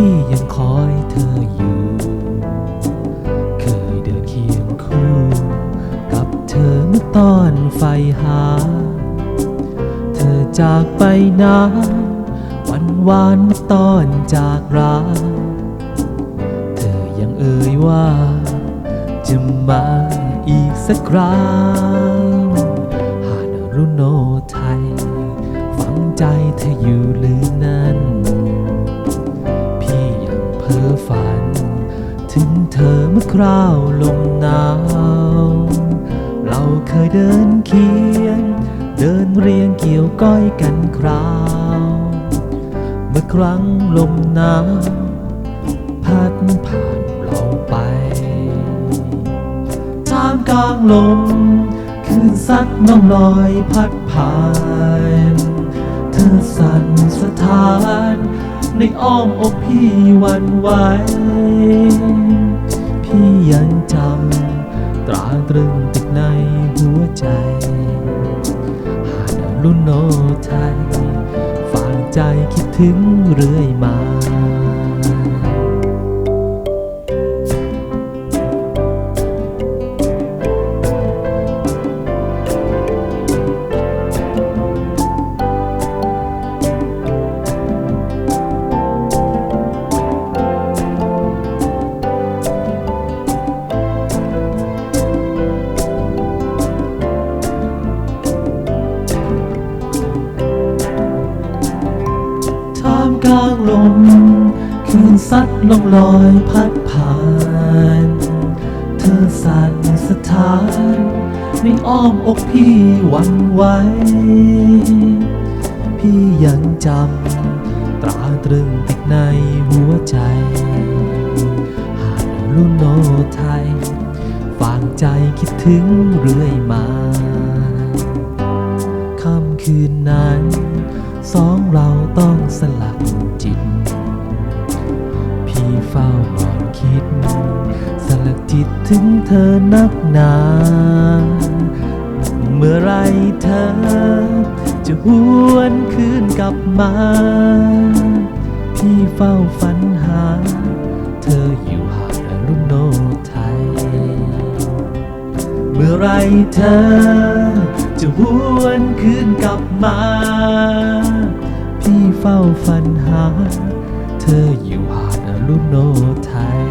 ที่ยังคอยเธออยู่ เคยเดินเคียงคู่ กับเธอเมื่อตอนไฟหา เธอจากไปนานวันวานเมื่อตอนจากราเธอยังเอ่ยว่า จะมาอีกสักครั้งหาดรุโนไทย ฝังใจเธออยู่หรือนั้น เพ้อฝัน ถึงเธอเมื่อคราวลมหนาว เราเคยเดินเคียง เดินเรียงเกี่ยวก้อยกันคราว เมื่อครั้งลมหนาวพัดผ่านเราไปท่ามกลางลมคลื่นซัดน้องลอยพัดผ่าน เธอสั่นสะท้าน ในอ้อมอกพี่หวันไหวพี่ยังจำตราตรึงติดในหัวใจ หาดรุ่นโนไทยฝากใจคิดถึงเรื่อยมา ลางลมคืนซัดลงลอยพัดผ่าน เธอสั่นสะท้านในอ้อมอกพี่หวันไหวพี่ยังจำตราตรึงติดในหัวใจ หากรุ่นโนไทยฝากใจคิดถึงเรื่อยมาค่ำคืนนั้น สองเราต้องสลักจิต พี่เฝ้านอนคิด สลักจิตถึงเธอนักหนา เมื่อไรเธอ จะหวนคืนกลับมา พี่เฝ้าฝันหา เธออยู่หาดอรุณโนไทย เมื่อไรเธอ จะหวนคืนกลับมา เฝ้าฝันหา เธออยู่หาดอรุณโนไทย